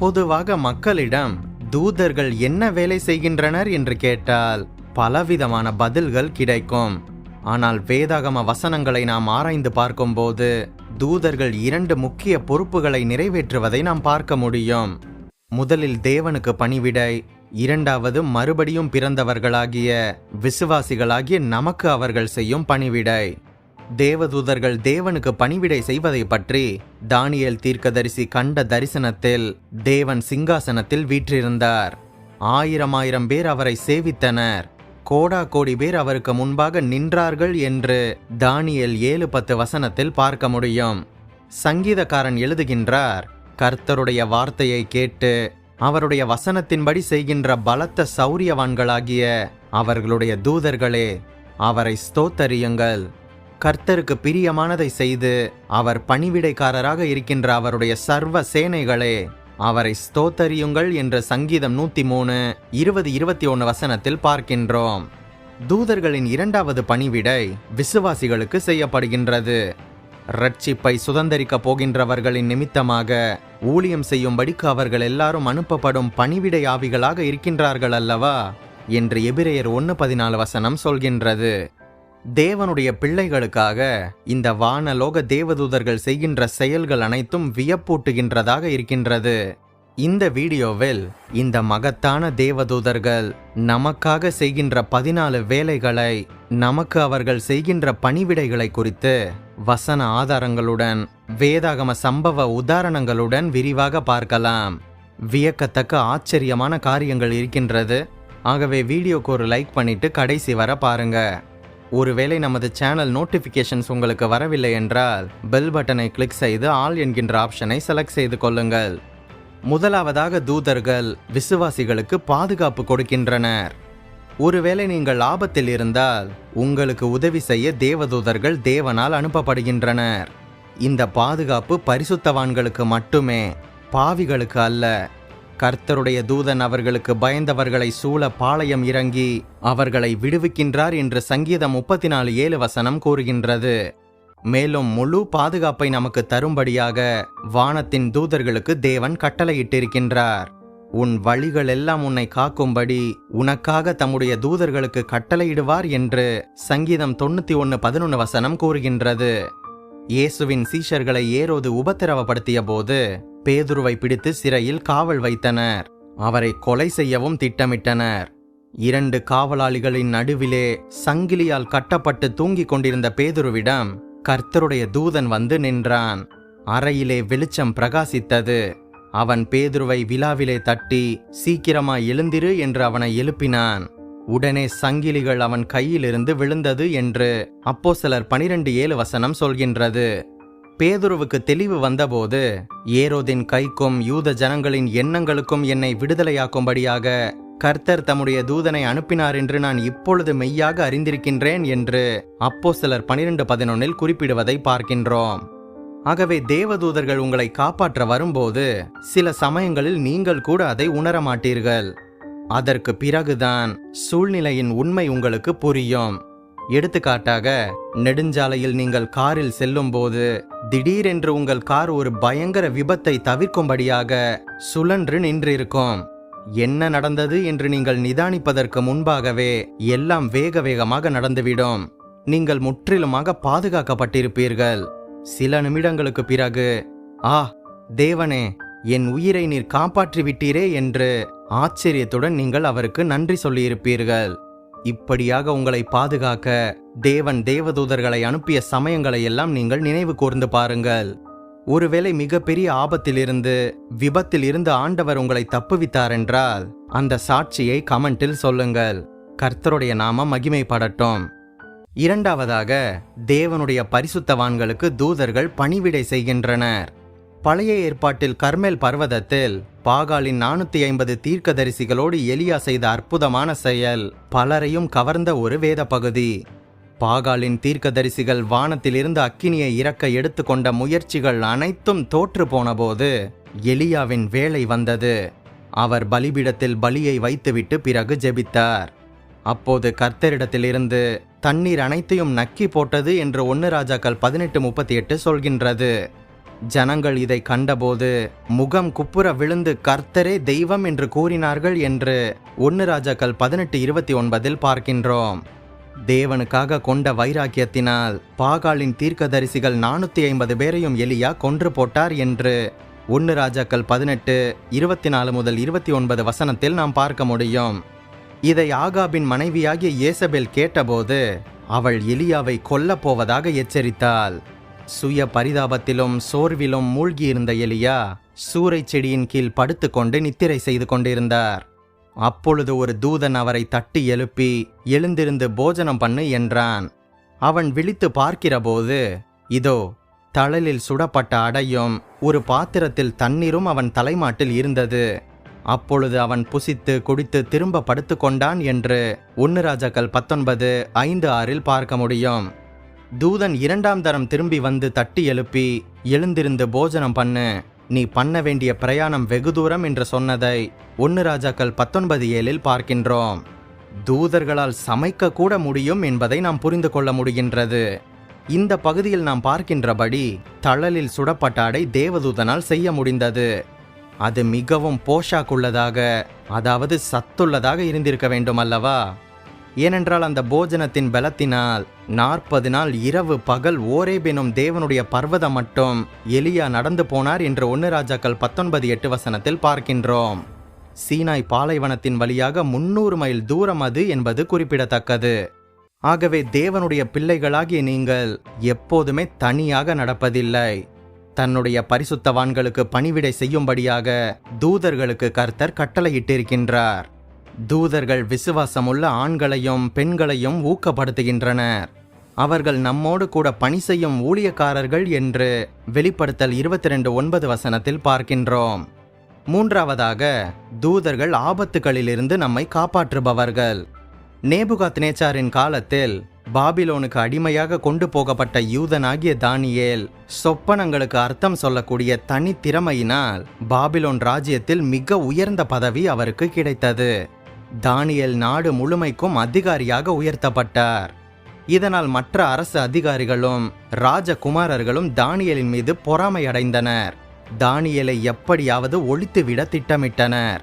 பொதுவாக மக்களிடம் தூதர்கள் என்ன வேலை செய்கின்றனர்? என்று கேட்டால் பலவிதமான பதில்கள் கிடைக்கும். ஆனால் வேதாகம வசனங்களை நாம் ஆராய்ந்து பார்க்கும்போது தூதர்கள் இரண்டு முக்கிய பொறுப்புகளை நிறைவேற்றுவதை நாம் பார்க்க முடியும். முதலில் தேவனுக்கு பணிவிடை இரண்டாவது மறுபடியும் பிறந்தவர்களாகிய விசுவாசிகளாகிய நமக்கு அவர்கள் செய்யும் பணிவிடை. தேவதூதர்கள் தேவனுக்கு பணிவிடை செய்வதை பற்றி தானியல் தீர்க்கதரிசி கண்ட தரிசனத்தில் தேவன் சிங்காசனத்தில் வீற்றிருந்தார். ஆயிரம் ஆயிரம் பேர் அவரை சேவித்தனர். கோடா கோடி பேர் அவருக்கு முன்பாக நின்றார்கள் என்று தானியல் ஏழு பத்து வசனத்தில் பார்க்க முடியும். சங்கீதக்காரன் எழுதுகின்றார் கர்த்தருடைய வார்த்தையை கேட்டு அவருடைய வசனத்தின்படி செய்கின்ற பலத்த சௌரியவான்களாகிய அவர்களுடைய தூதர்களே அவரை ஸ்தோத்தரியுங்கள். கர்த்தருக்கு பிரியமானதை செய்து அவர் பணிவிடைக்காரராக இருக்கின்ற அவருடைய சர்வ சேனைகளே அவரை ஸ்தோத்தரியுங்கள் என்ற சங்கீதம் நூத்தி மூணு இருபது இருபத்தி ஒன்று வசனத்தில் பார்க்கின்றோம். தூதர்களின் இரண்டாவது பணிவிடை விசுவாசிகளுக்கு செய்யப்படுகின்றது. ரட்சிப்பை சுதந்திரிக்க போகின்றவர்களின் நிமித்தமாக ஊழியம் செய்யும்படிக்கு அவர்கள் எல்லாரும் அனுப்பப்படும் பணிவிடை ஆவிகளாக இருக்கின்றார்கள் அல்லவா என்று எபிரேயர் ஒன்று பதினாலு வசனம் சொல்கின்றது. தேவனுடைய பிள்ளைகளுக்காக இந்த வானலோக தேவதூதர்கள் செய்கின்ற செயல்கள் அனைத்தும் வியப்பூட்டுகின்றதாக இருக்கின்றது. இந்த வீடியோவில் இந்த மகத்தான தேவதூதர்கள் நமக்காக செய்கின்ற பதினாலு வேலைகளை நமக்கு அவர்கள் செய்கின்ற பணிவிடைகளை குறித்து வசன ஆதாரங்களுடன் வேதாகம சம்பவ உதாரணங்களுடன் விரிவாக பார்க்கலாம். வியக்கத்தக்க ஆச்சரியமான காரியங்கள் இருக்கின்றது. ஆகவே வீடியோக்கு ஒரு லைக் பண்ணிட்டு கடைசி வர பாருங்கள் ஒருவேளை நமது சேனல் நோட்டிஃபிகேஷன்ஸ் உங்களுக்கு வரவில்லை என்றால் பெல் பட்டனை கிளிக் செய்து ஆல் என்கின்ற ஆப்ஷனை செலக்ட் செய்து கொள்ளுங்கள். முதலாவதாக தூதர்கள் விசுவாசிகளுக்கு பாதுகாப்பு கொடுக்கின்றனர். ஒருவேளை நீங்கள் ஆபத்தில் இருந்தால் உங்களுக்கு உதவி செய்ய தேவதூதர்கள் தேவனால் அனுப்பப்படுகின்றனர். இந்த பாதுகாப்பு பரிசுத்தவான்களுக்கு மட்டுமே பாவிகளுக்கு அல்ல. கர்த்தருடைய தூதன் அவர்களுக்கு பயந்தவர்களை சூழ பாளையம் இறங்கி அவர்களை விடுவிக்கின்றார் என்று சங்கீதம் முப்பத்தி நாலு ஏழு வசனம் கூறுகின்றது. மேலும் முழு பாதுகாப்பை நமக்கு தரும்படியாக வானத்தின் தூதர்களுக்கு தேவன் கட்டளையிட்டிருக்கின்றார். உன் வழிகள் எல்லாம் உன்னை காக்கும்படி உனக்காக தம்முடைய தூதர்களுக்கு கட்டளையிடுவார் என்று சங்கீதம் தொண்ணூத்தி ஒன்னு பதினொன்று வசனம் கூறுகின்றது. இயேசுவின் சீஷர்களை ஏரோது உபத்திரவப்படுத்திய போது பேதுருவை பிடித்து சிறையில் காவல் வைத்தனர். அவரை கொலை செய்யவும் திட்டமிட்டனர். இரண்டு காவலாளிகளின் நடுவிலே சங்கிலியால் கட்டப்பட்டு தூங்கிக் கொண்டிருந்த பேதுருவிடம் கர்த்தருடைய தூதன் வந்து நின்றான். அறையிலே வெளிச்சம் பிரகாசித்தது. அவன் பேதுருவை விழாவிலே தட்டி சீக்கிரமா எழுந்திரு என்று அவனை எழுப்பினான். உடனே சங்கிலிகள் அவன் கையிலிருந்து விழுந்தது என்று அப்போ சிலர் பனிரெண்டு ஏழு வசனம் சொல்கின்றது. பேதுருவுக்கு தெளிவு வந்தபோது ஏரோதின் கைக்கும் யூத ஜனங்களின் எண்ணங்களுக்கும் என்னை விடுதலையாக்கும்படியாக கர்த்தர் தம்முடைய தூதனை அனுப்பினார் என்று நான் இப்பொழுது மெய்யாக அறிந்திருக்கின்றேன் என்று அப்போ சிலர் பனிரெண்டு பதினொன்னில் குறிப்பிடுவதை பார்க்கின்றோம். ஆகவே தேவதூதர்கள் உங்களை காப்பாற்ற வரும்போது சில சமயங்களில் நீங்கள் கூட அதை உணர மாட்டீர்கள் அதற்கு பிறகுதான் சூழ்நிலையின் உண்மை உங்களுக்கு புரியும். எடுத்துக்காட்டாக நெடுஞ்சாலையில் நீங்கள் காரில் செல்லும்போது திடீரென்று உங்கள் கார் ஒரு பயங்கர விபத்தை தவிர்க்கும்படியாக சுழன்று நின்றிருக்கும். என்ன நடந்தது என்று நீங்கள் நிதானிப்பதற்கு முன்பாகவே எல்லாம் வேக வேகமாக நடந்துவிடும். நீங்கள் முற்றிலுமாக பாதுகாக்கப்பட்டிருப்பீர்கள். சில நிமிடங்களுக்கு பிறகு ஆ தேவனே என் உயிரை நீர் காப்பாற்றி விட்டீரே என்று ஆச்சரியத்துடன் நீங்கள் அவருக்கு நன்றி சொல்லியிருப்பீர்கள். இப்படியாக உங்களை பாதுகாக்க தேவன் தேவதூதர்களை அனுப்பிய சமயங்களை எல்லாம் நீங்கள் நினைவு கூர்ந்து பாருங்கள். ஒருவேளை மிகப்பெரிய ஆபத்திலிருந்து விபத்தில் இருந்து ஆண்டவர் உங்களை தப்புவித்தார் என்றால் அந்த சாட்சியை கமெண்டில் சொல்லுங்கள். கர்த்தருடைய நாமம் மகிமைப்படட்டும். இரண்டாவதாக தேவனுடைய பரிசுத்தவான்களுக்கு தூதர்கள் பணிவிடை செய்கின்றனர். பழைய ஏற்பாட்டில் கர்மேல் பர்வதத்தில் பாகாலின் நானூத்தி ஐம்பது தீர்க்கதரிசிகளோடு எலியா செய்த அற்புதமான செயல். பலரையும் கவர்ந்த ஒரு வேத பகுதி. பாகாலின் தீர்க்கதரிசிகள் வானத்திலிருந்து அக்கினியை இறக்க எடுத்துக்கொண்ட முயற்சிகள் அனைத்தும் தோற்று போனபோது எலியாவின் வேலை வந்தது. அவர் பலிபீடத்தில் பலியை வைத்துவிட்டு பிறகு ஜெபித்தார். அப்போது கர்த்தரிடத்திலிருந்து தண்ணீர் அனைத்தையும் நக்கி போட்டது என்று ஒன்று ராஜாக்கள் பதினெட்டு முப்பத்தி எட்டு சொல்கின்றது. ஜனங்கள் இதை கண்டபோது முகம் குப்புற விழுந்து கர்த்தரே தெய்வம் என்று கூறினார்கள் என்று ஒன்னு ராஜாக்கள் பதினெட்டு இருபத்தி ஒன்பதில் பார்க்கின்றோம். தேவனுக்காக கொண்ட வைராக்கியத்தினால் பாகாலின் தீர்க்கதரிசிகள் நானூத்தி ஐம்பது பேரையும் எலியா கொன்று போட்டார் என்று ஒன்னு ராஜாக்கள் பதினெட்டு இருபத்தி நாலு முதல் இருபத்தி ஒன்பது வசனத்தில் நாம் பார்க்க முடியும். இதை ஆகாபின் மனைவியாகிய இயேசபேல் கேட்டபோது அவள் எலியாவை கொல்லப் போவதாக எச்சரித்தாள். சுய பரிதாபத்திலும் சோர்விலும் மூழ்கியிருந்த எலியா சூறைச் செடியின் கீழ் படுத்துக்கொண்டு நித்திரை செய்து கொண்டிருந்தார். அப்பொழுது ஒரு தூதன் அவரை தட்டி எழுப்பி எழுந்திருந்து போஜனம் பண்ணு என்றான். அவன் விழித்து பார்க்கிறபோது இதோ தழலில் சுடப்பட்ட அடையும் ஒரு பாத்திரத்தில் தண்ணீரும் அவன் தலைமாட்டில் இருந்தது. அப்பொழுது அவன் புசித்து குடித்து திரும்ப படுத்துக்கொண்டான் என்று ஒன்னு ராஜாக்கள் பத்தொன்பது ஐந்து ஆறில் பார்க்க முடியும். தூதன் இரண்டாம் தரம் திரும்பி வந்து தட்டி எழுப்பி எழுந்திருந்து போஜனம் பண்ணு. நீ பண்ண வேண்டிய பிரயாணம் வெகு தூரம் என்று சொன்னதை ஒன்னு ராஜாக்கள் பத்தொன்பது ஏழில் பார்க்கின்றோம். தூதர்களால் சமைக்க கூட முடியும் என்பதை நாம் புரிந்து கொள்ள முடிகின்றது. இந்த பகுதியில் நாம் பார்க்கின்றபடி தழலில் சுடப்பட்ட அடை தேவதூதனால் செய்ய முடிந்தது. அது மிகவும் போஷாக்குள்ளதாக அதாவது சத்துள்ளதாக இருந்திருக்க வேண்டும் அல்லவா ஏனென்றால் அந்த போஜனத்தின் பலத்தினால் நாற்பது நாள் இரவு பகல் ஓரேபெனும் தேவனுடைய பர்வதம் மட்டும் எலியா நடந்து போனார் என்று ஒன்னு ராஜாக்கள் பத்தொன்பது எட்டு வசனத்தில் பார்க்கின்றோம். சீனாய் பாலைவனத்தின் வழியாக முன்னூறு மைல் தூரம் அது என்பது குறிப்பிடத்தக்கது. ஆகவே தேவனுடைய பிள்ளைகளாகிய நீங்கள் எப்போதுமே தனியாக நடப்பதில்லை. தன்னுடைய பரிசுத்தவான்களுக்கு பணிவிடை செய்யும்படியாக தூதர்களுக்கு கர்த்தர் கட்டளையிட்டிருக்கின்றார். தூதர்கள் விசுவாசமுள்ள ஆண்களையும் பெண்களையும் ஊக்கப்படுத்துகின்றனர். அவர்கள் நம்மோடு கூட பணி செய்யும் ஊழியக்காரர்கள் என்று வெளிப்படுத்தல் இருபத்தி ரெண்டு ஒன்பது வசனத்தில் பார்க்கின்றோம். மூன்றாவதாக தூதர்கள் ஆபத்துகளிலிருந்து நம்மை காப்பாற்றுபவர்கள். நேபுகாத் நேச்சாரின் காலத்தில் பாபிலோனுக்கு அடிமையாக கொண்டு போகப்பட்ட யூதனாகிய தானியேல் சொப்பனங்களுக்கு அர்த்தம் சொல்லக்கூடிய தனித்திறமையினால் பாபிலோன் ராஜ்யத்தில் மிக உயர்ந்த பதவி அவருக்கு கிடைத்தது. தானியல் நாடு முழுமைக்கும் அதிகாரியாக உயர்த்தப்பட்டார். இதனால் மற்ற அரசு அதிகாரிகளும் ராஜகுமாரர்களும் தானியலின் மீது பொறாமை அடைந்தனர் தானியலை எப்படியாவது ஒழித்துவிட திட்டமிட்டனர்.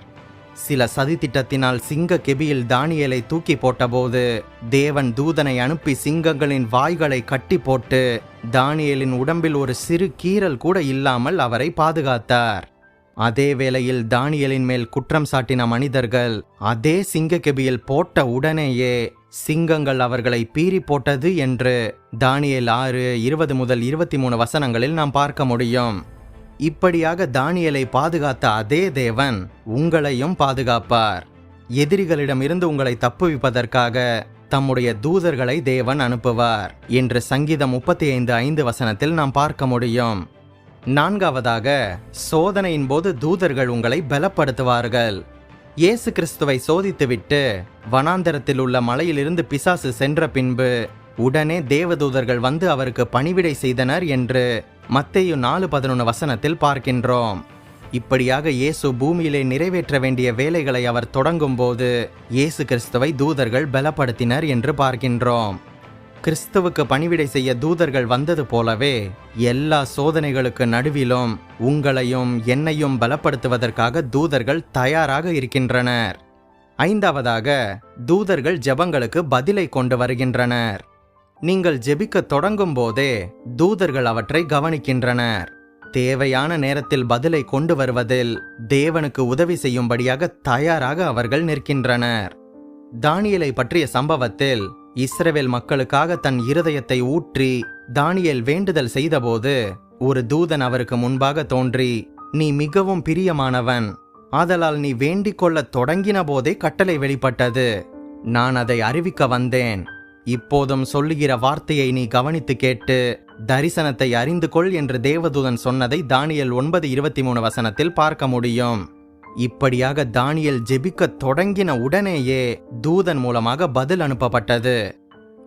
சில சதித்திட்டத்தினால் சிங்க கெபியில் தானியலை தூக்கி போட்டபோது தேவன் தூதனை அனுப்பி சிங்கங்களின் வாய்களை கட்டி போட்டு தானியலின் உடம்பில் ஒரு சிறு கீறல் கூட இல்லாமல் அவரை பாதுகாத்தார். அதே வேளையில் தானியலின் மேல் குற்றம் சாட்டின மனிதர்கள் அதே சிங்க கெபியில் போட்ட உடனேயே சிங்கங்கள் அவர்களை பீறி போட்டது என்று தானியல் ஆறு இருபது முதல் இருபத்தி மூணு வசனங்களில் நாம் பார்க்க முடியும். இப்படியாக தானியலை பாதுகாத்த அதே தேவன் உங்களையும் பாதுகாப்பார். எதிரிகளிடமிருந்து உங்களை தப்புவிப்பதற்காக தம்முடைய தூதர்களை தேவன் அனுப்புவார் என்று சங்கீதம் முப்பத்தி ஐந்து ஐந்து வசனத்தில் நாம் பார்க்க முடியும். நான்காவதாக சோதனையின் போது தூதர்கள் உங்களை பலப்படுத்துவார்கள். இயேசு கிறிஸ்துவை சோதித்துவிட்டு வனாந்தரத்தில் உள்ள மலையிலிருந்து பிசாசு சென்ற பின்பு உடனே தேவதூதர்கள் வந்து அவருக்கு பணிவிடை செய்தனர் என்று மத்தேயு நாலு பதினொன்று வசனத்தில் பார்க்கின்றோம். இப்படியாக இயேசு பூமியிலே நிறைவேற்ற வேண்டிய வேலைகளை அவர் தொடங்கும்போது இயேசு கிறிஸ்துவை தூதர்கள் பலப்படுத்தினர் என்று பார்க்கின்றோம். கிறிஸ்துவுக்கு பணிவிடை செய்ய தூதர்கள் வந்தது போலவே எல்லா சோதனைகளுக்கு நடுவிலும் உங்களையும் என்னையும் பலப்படுத்துவதற்காக தூதர்கள் தயாராக இருக்கின்றனர். ஐந்தாவதாக தூதர்கள் ஜெபங்களுக்கு பதிலை கொண்டு வருகின்றனர். நீங்கள் ஜெபிக்க தொடங்கும் போதே தூதர்கள் அவற்றை கவனிக்கின்றனர். தேவையான நேரத்தில் பதிலை கொண்டு வருவதில் தேவனுக்கு உதவி செய்யும்படியாக தயாராக அவர்கள் நிற்கின்றனர். தானியலை பற்றிய சம்பவத்தில் இஸ்ரவேல் மக்களுக்காக தன் இருதயத்தை ஊற்றி தானியேல் வேண்டுதல் செய்தபோது ஒரு தூதன் அவருக்கு முன்பாக தோன்றி நீ மிகவும் பிரியமானவன். ஆதலால் நீ வேண்டிக் கொள்ள தொடங்கின போதே கட்டளை வெளிப்பட்டது. நான் அதை அறிவிக்க வந்தேன். இப்போதும் சொல்லுகிற வார்த்தையை நீ கவனித்து கேட்டு தரிசனத்தை அறிந்து கொள் என்று தேவதூதன் சொன்னதை தானியல் ஒன்பது இருபத்தி மூணு வசனத்தில் பார்க்க முடியும். இப்படியாக தானியல் ஜெபிக்க தொடங்கின உடனேயே தூதன் மூலமாக பதில் அனுப்பப்பட்டது.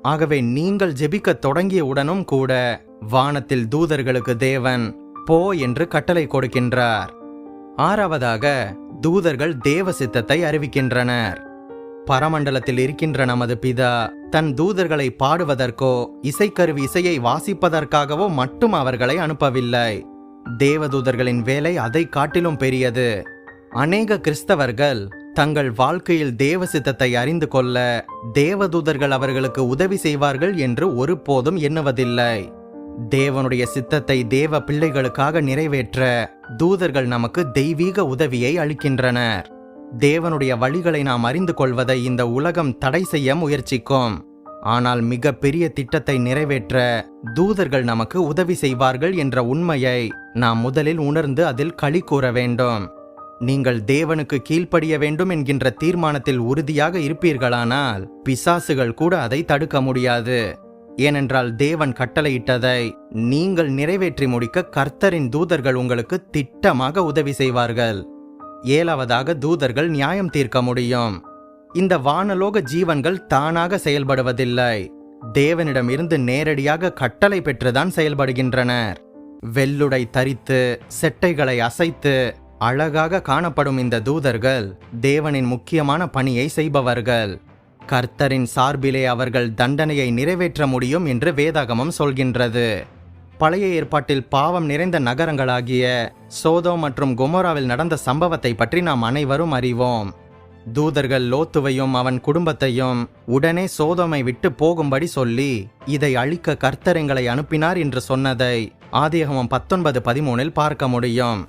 ஆகவே நீங்கள் ஜெபிக்க தொடங்கிய உடனும் கூட வானத்தில் தூதர்களுக்கு தேவன் போ என்று கட்டளை கொடுக்கின்றார். ஆறாவதாக தூதர்கள் தேவ சித்தத்தை அறிவிக்கின்றனர். பரமண்டலத்தில் இருக்கின்ற நமது பிதா தன் தூதர்களை பாடுவதற்கோ இசைக்கருவி இசையை வாசிப்பதற்காகவோ மட்டும் அவர்களை அனுப்பவில்லை. தேவதூதர்களின் வேலை அதை காட்டிலும் பெரியது. அநேக கிறிஸ்தவர்கள் தங்கள் வாழ்க்கையில் தேவ சித்தத்தை அறிந்து கொள்ள தேவதூதர்கள் அவர்களுக்கு உதவி செய்வார்கள் என்று ஒருபோதும் எண்ணுவதில்லை. தேவனுடைய சித்தத்தை தேவ பிள்ளைகளுக்காக நிறைவேற்ற தூதர்கள் நமக்கு தெய்வீக உதவியை அளிக்கின்றனர். தேவனுடைய வழிகளை நாம் அறிந்து கொள்வதை இந்த உலகம் தடை செய்ய முயற்சிக்கும். ஆனால் மிக பெரிய திட்டத்தை நிறைவேற்ற தூதர்கள் நமக்கு உதவி செய்வார்கள் என்ற உண்மையை நாம் முதலில் உணர்ந்து அதில் களி கூற வேண்டும். நீங்கள் தேவனுக்கு கீழ்ப்படிய வேண்டும் என்கின்ற தீர்மானத்தில் உறுதியாக இருப்பீர்களானால் பிசாசுகள் கூட அதை தடுக்க முடியாது. ஏனென்றால் தேவன் கட்டளையிட்டதை நீங்கள் நிறைவேற்றி முடிக்க கர்த்தரின் தூதர்கள் உங்களுக்கு திட்டமாக உதவி செய்வார்கள். ஏழாவதாக தூதர்கள் நியாயம் தீர்க்க முடியும். இந்த வானலோக ஜீவன்கள் தானாக செயல்படுவதில்லை. தேவனிடமிருந்து நேரடியாக கட்டளை பெற்றுதான் செயல்படுகின்றனர். வெள்ளுடை தரித்து செட்டைகளை அசைத்து அழகாக காணப்படும் இந்த தூதர்கள் தேவனின் முக்கியமான பணியை செய்பவர்கள். கர்த்தரின் சார்பிலே அவர்கள் தண்டனையை நிறைவேற்ற முடியும் என்று வேதாகமம் சொல்கின்றது. பழைய ஏற்பாட்டில் பாவம் நிறைந்த நகரங்களாகிய சோதோ மற்றும் கொமோராவில் நடந்த சம்பவத்தை பற்றி நாம் அனைவரும் அறிவோம். தூதர்கள் லோத்துவையும் அவன் குடும்பத்தையும் உடனே சோதோமை விட்டு போகும்படி சொல்லி இதை அழிக்க கர்த்தர் எங்களை அனுப்பினார் என்று சொன்னதை ஆதியகமம் பத்தொன்பது பதிமூனில் பார்க்க முடியும்.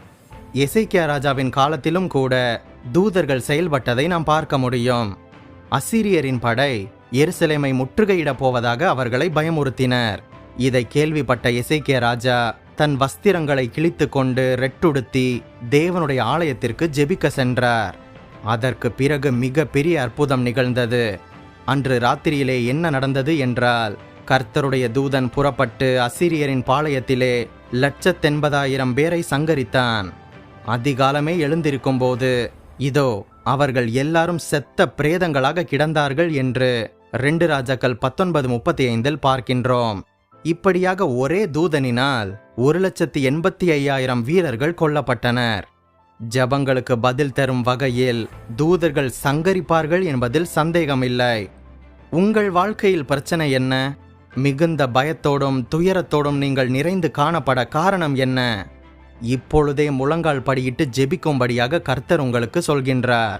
எசைக்கியா ராஜாவின் காலத்திலும் கூட தூதர்கள் செயல்பட்டதை நாம் பார்க்க முடியும். அசிரியரின் படை எருசலேமை முற்றுகையிடப் போவதாக அவர்களை பயமுறுத்தினர். இதை கேள்விப்பட்ட இசைக்கிய ராஜா தன் வஸ்திரங்களை கிழித்து கொண்டு ரெட்டுடுத்தி தேவனுடைய ஆலயத்திற்கு ஜெபிக்க சென்றார். அதற்கு பிறகு மிக பெரிய அற்புதம் நிகழ்ந்தது. அன்று ராத்திரியிலே என்ன நடந்தது என்றால் கர்த்தருடைய தூதன் புறப்பட்டு அசிரியரின் பாளையத்திலே லட்சத்தெண்பதாயிரம் பேரை சங்கரித்தான். அதிகாலமே எழுந்திருக்கும்போது இதோ அவர்கள் எல்லாரும் செத்த பிரேதங்களாக கிடந்தார்கள் என்று ரெண்டு ராஜாக்கள் பத்தொன்பது முப்பத்தி ஐந்தில் பார்க்கின்றோம். இப்படியாக ஒரே தூதனினால் ஒரு லட்சத்தி எண்பத்தி ஐயாயிரம் வீரர்கள் கொல்லப்பட்டனர். ஜபங்களுக்கு பதில் தரும் வகையில் தூதர்கள் சங்கரிப்பார்கள் என்பதில் சந்தேகமில்லை. உங்கள் வாழ்க்கையில் பிரச்சனை என்ன? மிகுந்த பயத்தோடும் துயரத்தோடும் நீங்கள் நிறைந்து காணப்பட காரணம் என்ன? இப்பொழுதே முழங்கால் படியிட்டு ஜெபிக்கும்படியாக கர்த்தர் உங்களுக்கு சொல்கின்றார்.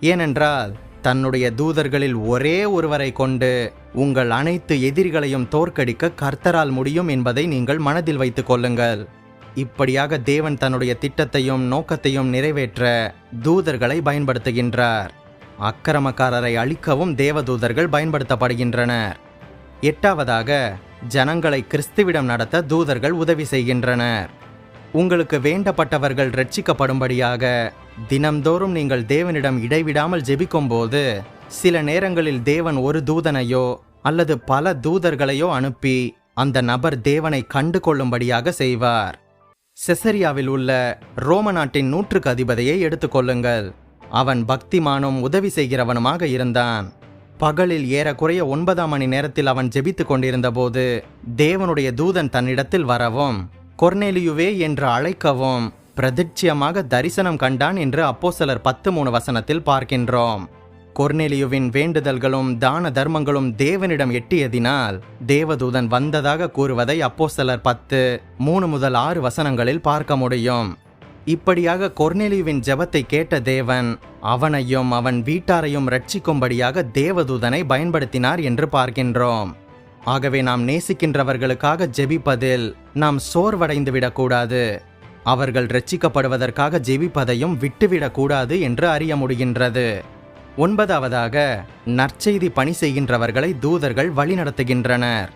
ஏனென்றால் தன்னுடைய தூதர்களில் ஒரே ஒருவரை கொண்டு உங்கள் அனைத்து எதிரிகளையும் தோற்கடிக்க கர்த்தரால் முடியும் என்பதை நீங்கள் மனதில் வைத்துக் கொள்ளுங்கள். இப்படியாக தேவன் தன்னுடைய திட்டத்தையும் நோக்கத்தையும் நிறைவேற்ற தூதர்களை பயன்படுத்துகின்றார். அக்கிரமக்காரரை அழிக்கவும் தேவதூதர்கள் பயன்படுத்தப்படுகின்றனர். எட்டாவதாக ஜனங்களை கிறிஸ்துவிடம் நடத்த தூதர்கள் உதவி செய்கின்றனர். உங்களுக்கு வேண்டப்பட்டவர்கள் ரட்சிக்கப்படும்படியாக தினம்தோறும் நீங்கள் தேவனிடம் இடைவிடாமல் ஜெபிக்கும்போது சில நேரங்களில் தேவன் ஒரு தூதனையோ அல்லது பல தூதர்களையோ அனுப்பி அந்த நபர் தேவனை கண்டு கொள்ளும்படியாக செய்வார். செசரியாவில் உள்ள ரோம நாட்டின் நூற்றுக்கு அதிபதியை எடுத்துக்கொள்ளுங்கள் அவன் பக்திமானும் உதவி செய்கிறவனுமாக இருந்தான். பகலில் ஏறக்குறைய ஒன்பதாம் மணி நேரத்தில் அவன் ஜெபித்துக் கொண்டிருந்தபோது தேவனுடைய தூதன் தன்னிடத்தில் வரவும் கொர்னேலியுவே என்று அழைக்கவும் பிரதிட்சியமாக தரிசனம் கண்டான் என்று அப்போசலர் பத்து மூணு வசனத்தில் பார்க்கின்றோம். கொர்னேலியுவின் வேண்டுதல்களும் தான தர்மங்களும் தேவனிடம் எட்டியதினால் தேவதூதன் வந்ததாக கூறுவதை அப்போசலர் பத்து மூணு முதல் ஆறு வசனங்களில் பார்க்க முடியும். இப்படியாக கொர்னேலியுவின் ஜெபத்தை கேட்ட தேவன் அவனையும் அவன் வீட்டாரையும் ரட்சிக்கும்படியாக தேவதூதனை பயன்படுத்தினார் என்று பார்க்கின்றோம். ஆகவே நாம் நேசிக்கின்றவர்களுக்காக ஜெபிப்பதில் நாம் சோர்வடைந்து விடக்கூடாது. அவர்கள் ரட்சிக்கப்படுவதற்காக ஜெபிப்பதையும் விட்டுவிடக்கூடாது என்று அறிய முடிகின்றது. ஒன்பதாவதாக நற்செய்தி பணி செய்கின்றவர்களை தூதர்கள் வழிநடத்துகின்றனர்.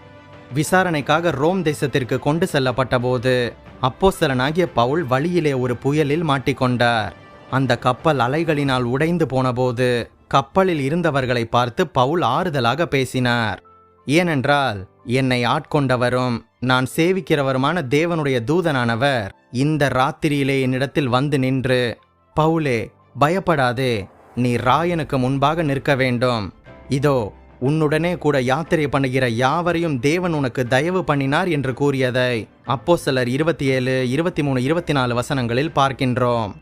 விசாரணைக்காக ரோம் தேசத்திற்கு கொண்டு செல்லப்பட்டபோது அப்போஸ்தலனாகிய பவுல் வழியிலே ஒரு புயலில் மாட்டிக்கொண்டார். அந்த கப்பல் அலைகளினால் உடைந்து போனபோது கப்பலில் இருந்தவர்களை பார்த்து பவுல் ஆறுதலாக பேசினார். ஏனென்றால் என்னை ஆட்கொண்டவரும் நான் சேவிக்கிறவருமான தேவனுடைய தூதனானவர் இந்த ராத்திரியிலே என்னிடத்தில் வந்து நின்று பவுலே பயப்படாதே நீ ராயனுக்கு முன்பாக நிற்க வேண்டும். இதோ உன்னுடனே கூட யாத்திரை பண்ணுகிற யாவரையும் தேவன் உனக்கு தயவு பண்ணினார் என்று கூறியதை அப்போ சிலர் இருபத்தி ஏழு இருபத்தி மூணு இருபத்தி நாலு வசனங்களில் பார்க்கின்றோம்.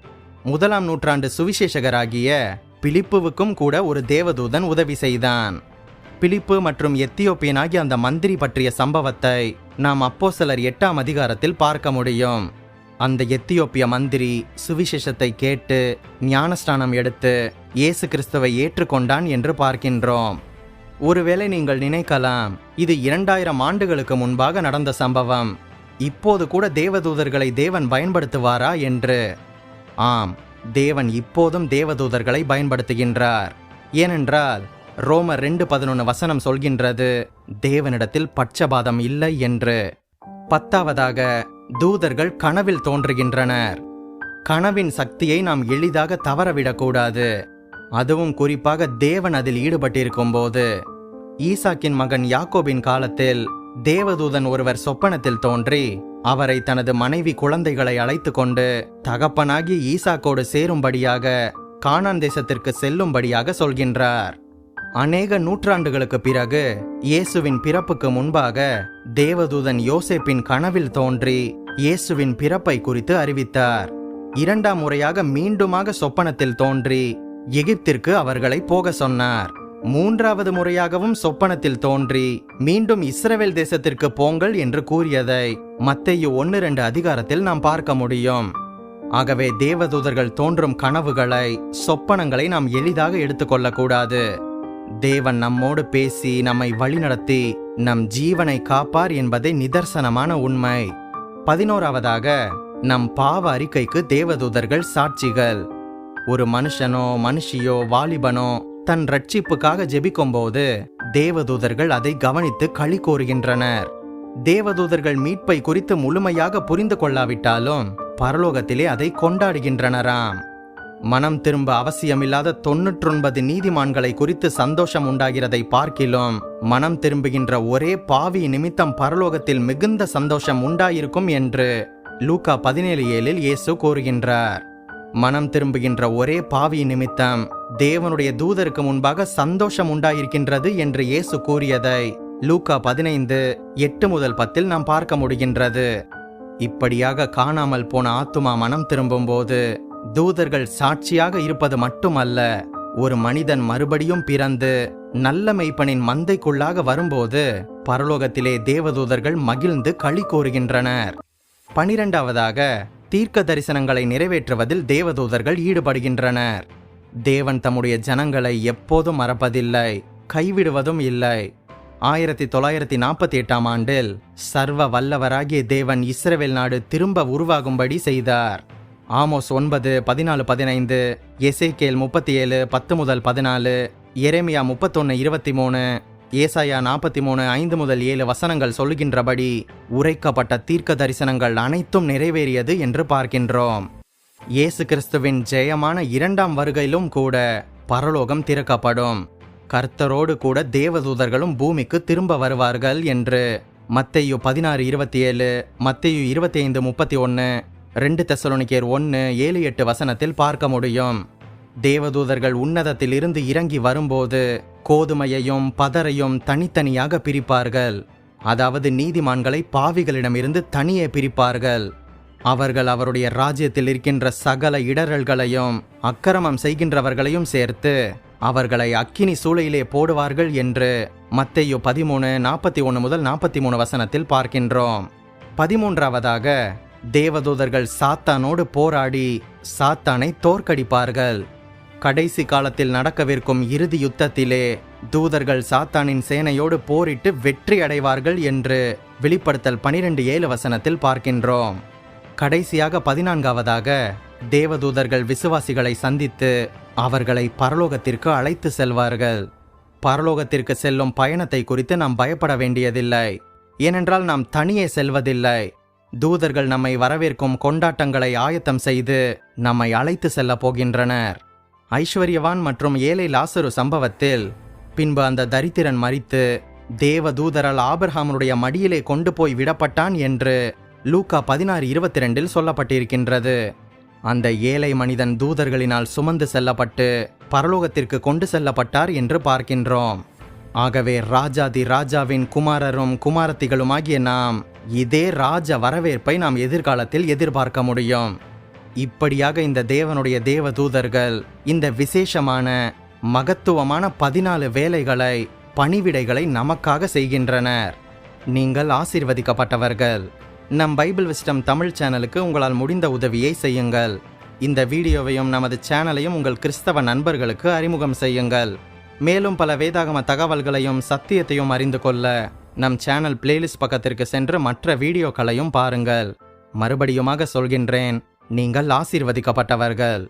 முதலாம் நூற்றாண்டு சுவிசேஷகராகிய பிலிப்புவுக்கும் கூட ஒரு தேவதூதன் உதவி செய்தான். பிலிப்பு மற்றும் எத்தியோப்பியனாகிய அந்த மந்திரி பற்றிய சம்பவத்தை நாம் அப்போ சிலர் எட்டாம் அதிகாரத்தில் பார்க்க முடியும். அந்த எத்தியோப்பிய மந்திரி சுவிசேஷத்தை கேட்டு ஞானஸ்நானம் எடுத்து இயேசு கிறிஸ்துவை ஏற்றுக்கொண்டான் என்று பார்க்கின்றோம். ஒருவேளை நீங்கள் நினைக்கலாம் இது இரண்டாயிரம் ஆண்டுகளுக்கு முன்பாக நடந்த சம்பவம். இப்போது கூட தேவதூதர்களை தேவன் பயன்படுத்துவாரா என்று. ஆம் தேவன் இப்போதும் தேவதூதர்களை பயன்படுத்துகின்றார். ஏனென்றால் ரோமர் ரெண்டு பதினொன்று வசனம் சொல்கின்றது தேவனிடத்தில் பட்சபாதம் இல்லை என்று. பத்தாவதாக தூதர்கள் கனவில் தோன்றுகின்றனர். கனவின் சக்தியை நாம் எளிதாக தவறவிடக்கூடாது. அதுவும் குறிப்பாக தேவன் அதில் ஈடுபட்டிருக்கும் போது ஈசாக்கின் மகன் யாக்கோபின் காலத்தில் தேவதூதன் ஒருவர் சொப்பனத்தில் தோன்றி அவரை தனது மனைவி குழந்தைகளை அழைத்து கொண்டு தகப்பனாகி ஈசாக்கோடு சேரும்படியாக கானான் தேசத்திற்கு செல்லும்படியாக சொல்கின்றார். அநேக நூற்றாண்டுகளுக்கு பிறகு இயேசுவின் பிறப்புக்கு முன்பாக தேவதூதன் யோசேப்பின் கனவில் தோன்றி இயேசுவின் பிறப்பை குறித்து அறிவித்தார். இரண்டாம் முறையாக மீண்டுமாக சொப்பனத்தில் தோன்றி எகிப்திற்கு அவர்களை போக சொன்னார். மூன்றாவது முறையாகவும் சொப்பனத்தில் தோன்றி மீண்டும் இஸ்ரவேல் தேசத்திற்கு போங்கள் என்று கூறியதை மத்தைய ஒன்று ரெண்டு அதிகாரத்தில் நாம் பார்க்க முடியும். ஆகவே தேவதூதர்கள் தோன்றும் கனவுகளை சொப்பனங்களை நாம் எளிதாக எடுத்துக்கொள்ளக்கூடாது. தேவன் நம்மோடு பேசி நம்மை வழிநடத்தி நம் ஜீவனை காப்பார் என்பதே நிதர்சனமான உண்மை. பதினோராவதாக நம் பாவ அறிக்கைக்கு தேவதூதர்கள் சாட்சிகள். ஒரு மனுஷனோ மனுஷியோ வாலிபனோ தன் ரட்சிப்புக்காக ஜெபிக்கும்போது தேவதூதர்கள் அதை கவனித்து களி கோருகின்றனர் தேவதூதர்கள் மீட்பை குறித்து முழுமையாக புரிந்து கொள்ளாவிட்டாலும் பரலோகத்திலே அதை கொண்டாடுகின்றனராம். மனம் திரும்ப அவசியமில்லாத தொன்னூற்றொன்பது நீதிமான்களை குறித்து சந்தோஷம் உண்டாகிறதை பார்க்கிலும் மனம் திரும்புகின்ற ஒரே பாவி நிமித்தம் பரலோகத்தில் மிகுந்த சந்தோஷம் உண்டாயிருக்கும் என்று லூக்கா பதினேழு ஏழில் இயேசு கூறுகின்றார். மனம் திரும்புகின்ற ஒரே பாவி நிமித்தம் தேவனுடைய தூதருக்கு முன்பாக சந்தோஷம் உண்டாயிருக்கின்றது என்று இயேசு கூறியதை லூக்கா பதினைந்து எட்டு முதல் பத்தில் நாம் பார்க்க முடிகின்றது. இப்படியாக காணாமல் போன ஆத்துமா மனம் திரும்பும்போது தூதர்கள் சாட்சியாக இருப்பது மட்டுமல்ல ஒரு மனிதன் மறுபடியும் பிறந்து நல்ல மெய்ப்பனின் மந்தைக்குள்ளாக வரும்போது பரலோகத்திலே தேவதூதர்கள் மகிழ்ந்து களி கோருகின்றனர் பனிரெண்டாவதாக தீர்க்க தரிசனங்களை நிறைவேற்றுவதில் தேவதூதர்கள் ஈடுபடுகின்றனர். தேவன் தம்முடைய ஜனங்களை எப்போதும் மறப்பதில்லை கைவிடுவதும் இல்லை. ஆயிரத்தி தொள்ளாயிரத்தி நாற்பத்தி எட்டாம் ஆண்டில் சர்வ வல்லவராகிய தேவன் இஸ்ரவேல் நாடு திரும்ப உருவாகும்படி செய்தார். ஆமோஸ் ஒன்பது பதினாலு பதினைந்து எசேக்கேல் முப்பத்தி ஏழு பத்து முதல் பதினாலு எரேமியா முப்பத்தொன்று இருபத்தி மூணு ஏசாயா நாற்பத்தி மூணு ஐந்து முதல் ஏழு வசனங்கள் சொல்லுகின்றபடி உரைக்கப்பட்ட தீர்க்க தரிசனங்கள் அனைத்தும் நிறைவேறியது என்று பார்க்கின்றோம். இயேசு கிறிஸ்துவின் ஜெயமான இரண்டாம் வருகையிலும் கூட பரலோகம் திறக்கப்படும். கர்த்தரோடு கூட தேவதூதர்களும் பூமிக்கு திரும்ப வருவார்கள் என்று மத்தையு பதினாறு இருபத்தி ஏழு மத்தையு இருபத்தி ஐந்து முப்பத்தி ஒன்று ரெண்டு தெசலோனிக்கேர் ஒன்று ஏழு எட்டு வசனத்தில் பார்க்க முடியும். தேவதூதர்கள் உன்னதத்தில் இருந்து இறங்கி வரும்போது கோதுமையையும் பதரையும் தனித்தனியாக பிரிப்பார்கள். அதாவது நீதிமான்களை பாவிகளிடமிருந்து தனியே பிரிப்பார்கள். அவர்கள் அவருடைய ராஜ்யத்தில் இருக்கின்ற சகல இடரல்களையும் அக்கிரமம் செய்கின்றவர்களையும் சேர்த்து அவர்களை அக்கினி சூளையிலே போடுவார்கள் என்று மத்தையோ பதிமூணு நாற்பத்தி ஒன்று முதல் நாற்பத்தி மூணு வசனத்தில் பார்க்கின்றோம். பதிமூன்றாவதாக தேவதூதர்கள் சாத்தானோடு போராடி சாத்தானை தோற்கடிப்பார்கள். கடைசி காலத்தில் நடக்கவிருக்கும் இறுதி யுத்தத்திலே தூதர்கள் சாத்தானின் சேனையோடு போரிட்டு வெற்றி அடைவார்கள் என்று வெளிப்படுத்தல் பனிரெண்டு ஏழு வசனத்தில் பார்க்கின்றோம். கடைசியாக பதினான்காவதாக தேவதூதர்கள் விசுவாசிகளை சந்தித்து அவர்களை பரலோகத்திற்கு அழைத்து செல்வார்கள். பரலோகத்திற்கு செல்லும் பயணத்தை குறித்து நாம் பயப்பட வேண்டியதில்லை. ஏனென்றால் நாம் தனியே செல்வதில்லை. தூதர்கள் நம்மை வரவேற்கும் கொண்டாட்டங்களை ஆயத்தம் செய்து நம்மை அழைத்து செல்லப் போகின்றனர். ஐஸ்வர்யவான் மற்றும் ஏழை லாசரு சம்பவத்தில் பின்பு அந்த தரித்திரன் மறித்து தேவ தூதரால் ஆபர்ஹாமனுடைய மடியிலே கொண்டு போய் விடப்பட்டான் என்று லூக்கா பதினாறு இருபத்தி ரெண்டில் சொல்லப்பட்டிருக்கின்றது. அந்த ஏழை மனிதன் தூதர்களினால் சுமந்து செல்லப்பட்டு பரலோகத்திற்கு கொண்டு செல்லப்பட்டார் என்று பார்க்கின்றோம். ஆகவே ராஜாதி ராஜாவின் குமாரரும் குமாரத்திகளுமாகிய நாம் இதே ராஜ வரவேற்பை நாம் எதிர்காலத்தில் எதிர்பார்க்க முடியும். இப்படியாக இந்த தேவனுடைய தேவ தூதர்கள் இந்த விசேஷமான மகத்துவமான பதினாலு வேலைகளை பணிவிடைகளை நமக்காக செய்கின்றனர். நீங்கள் ஆசீர்வதிக்கப்பட்டவர்கள். நம் பைபிள் விஸ்டம் தமிழ் சேனலுக்கு உங்களால் முடிந்த உதவியை செய்யுங்கள். இந்த வீடியோவையும் நமது சேனலையும் உங்கள் கிறிஸ்தவ நண்பர்களுக்கு அறிமுகம் செய்யுங்கள். மேலும் பல வேதாகம தகவல்களையும் சத்தியத்தையும் அறிந்து கொள்ள நம் சேனல் பிளேலிஸ்ட் பக்கத்திற்கு சென்று மற்ற வீடியோக்களையும் பாருங்கள். மறுபடியுமாக சொல்கின்றேன் நீங்கள் ஆசீர்வதிக்கப்பட்டவர்கள்.